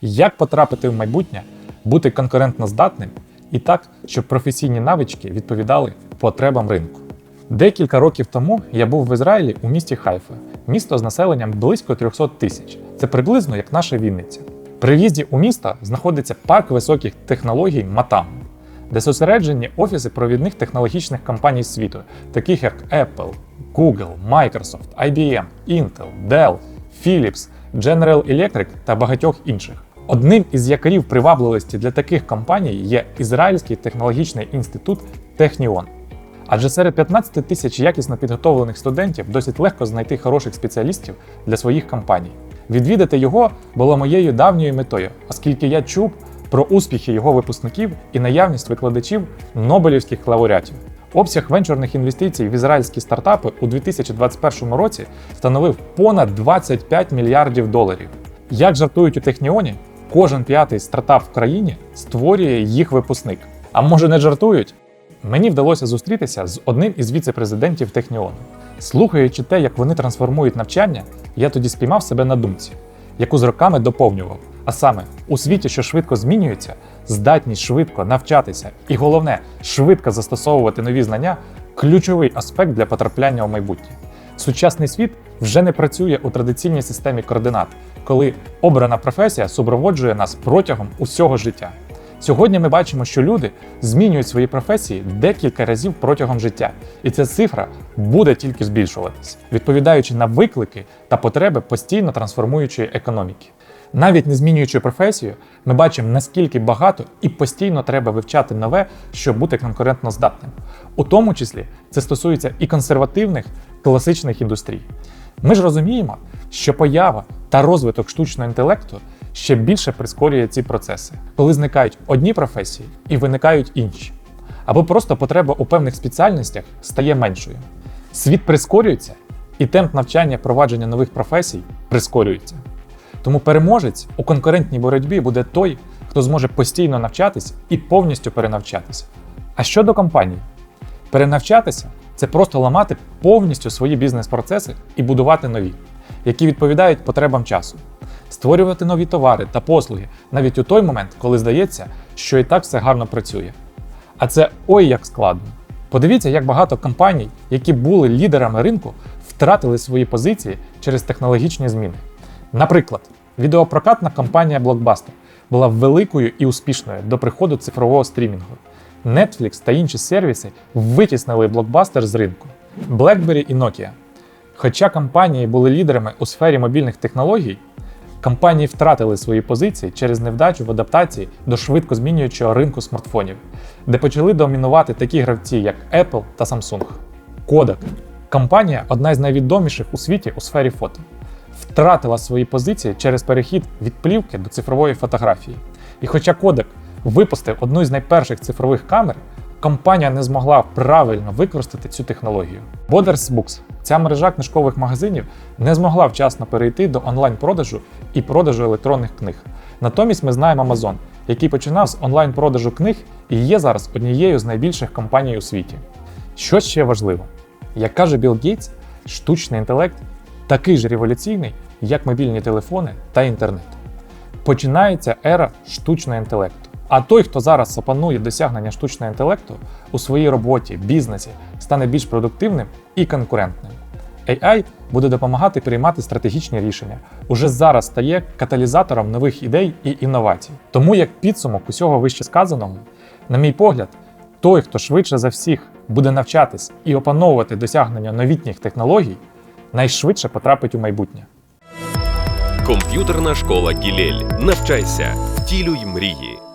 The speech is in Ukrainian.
Як потрапити в майбутнє, бути конкурентно здатним і так, щоб професійні навички відповідали потребам ринку. Декілька років тому я був в Ізраїлі у місті Хайфа, місто з населенням близько 300 тисяч. Це приблизно як наша Вінниця. При в'їзді у місто знаходиться парк високих технологій Матам, де зосереджені офіси провідних технологічних компаній світу, таких як Apple, Google, Microsoft, IBM, Intel, Dell, Philips, General Electric та багатьох інших. Одним із якорів привабливості для таких компаній є Ізраїльський технологічний інститут Техніон. Адже серед 15 тисяч якісно підготовлених студентів досить легко знайти хороших спеціалістів для своїх компаній. Відвідати його було моєю давньою метою, оскільки я чув про успіхи його випускників і наявність викладачів Нобелівських лауреатів. Обсяг венчурних інвестицій в ізраїльські стартапи у 2021 році становив понад 25 мільярдів доларів. Як жартують у Техніоні, кожен п'ятий стартап в країні створює їх випускник. А може не жартують? Мені вдалося зустрітися з одним із віце-президентів Техніону. Слухаючи те, як вони трансформують навчання, я тоді спіймав себе на думці, яку з роками доповнював. А саме, у світі, що швидко змінюється, здатність швидко навчатися і головне, швидко застосовувати нові знання ключовий аспект для потрапляння у майбутнє. Сучасний світ вже не працює у традиційній системі координат, коли обрана професія супроводжує нас протягом усього життя. Сьогодні ми бачимо, що люди змінюють свої професії декілька разів протягом життя, і ця цифра буде тільки збільшуватись, відповідаючи на виклики та потреби постійно трансформуючої економіки. Навіть не змінюючи професію, ми бачимо, наскільки багато і постійно треба вивчати нове, щоб бути конкурентно здатним. У тому числі це стосується і консервативних класичних індустрій. Ми ж розуміємо, що поява та розвиток штучного інтелекту ще більше прискорює ці процеси, коли зникають одні професії і виникають інші, або просто потреба у певних спеціальностях стає меншою. Світ прискорюється, і темп навчання провадження нових професій прискорюється. Тому переможець у конкурентній боротьбі буде той, хто зможе постійно навчатись і повністю перенавчатися. А щодо компаній, перенавчатися це просто ламати повністю свої бізнес-процеси і будувати нові, які відповідають потребам часу, створювати нові товари та послуги навіть у той момент, коли здається, що і так все гарно працює. А це ой як складно. Подивіться, як багато компаній, які були лідерами ринку, втратили свої позиції через технологічні зміни. Наприклад, відеопрокатна компанія Blockbuster була великою і успішною до приходу цифрового стрімінгу. Netflix та інші сервіси витіснили Blockbuster з ринку. BlackBerry і Nokia. Хоча компанії були лідерами у сфері мобільних технологій, компанії втратили свої позиції через невдачу в адаптації до швидко змінюючого ринку смартфонів, де почали домінувати такі гравці, як Apple та Samsung. Kodak. Компанія одна з найвідоміших у світі у сфері фото. Втратила свої позиції через перехід від плівки до цифрової фотографії. І хоча Kodak випустив одну з найперших цифрових камер, компанія не змогла правильно використати цю технологію. Borders Books – ця мережа книжкових магазинів не змогла вчасно перейти до онлайн-продажу і продажу електронних книг. Натомість ми знаємо Amazon, який починав з онлайн-продажу книг і є зараз однією з найбільших компаній у світі. Що ще важливо, як каже Білл Гейтс, штучний інтелект такий ж революційний, як мобільні телефони та інтернет. Починається ера штучного інтелекту. А той, хто зараз опанує досягнення штучного інтелекту у своїй роботі, бізнесі, стане більш продуктивним і конкурентним. AI буде допомагати приймати стратегічні рішення. Уже зараз стає каталізатором нових ідей і інновацій. Тому як підсумок усього вище сказаного, на мій погляд, той, хто швидше за всіх буде навчатись і опановувати досягнення новітніх технологій, найшвидше потрапить у майбутнє. Комп'ютерна школа Гілель. Навчайся, втілюй мрії.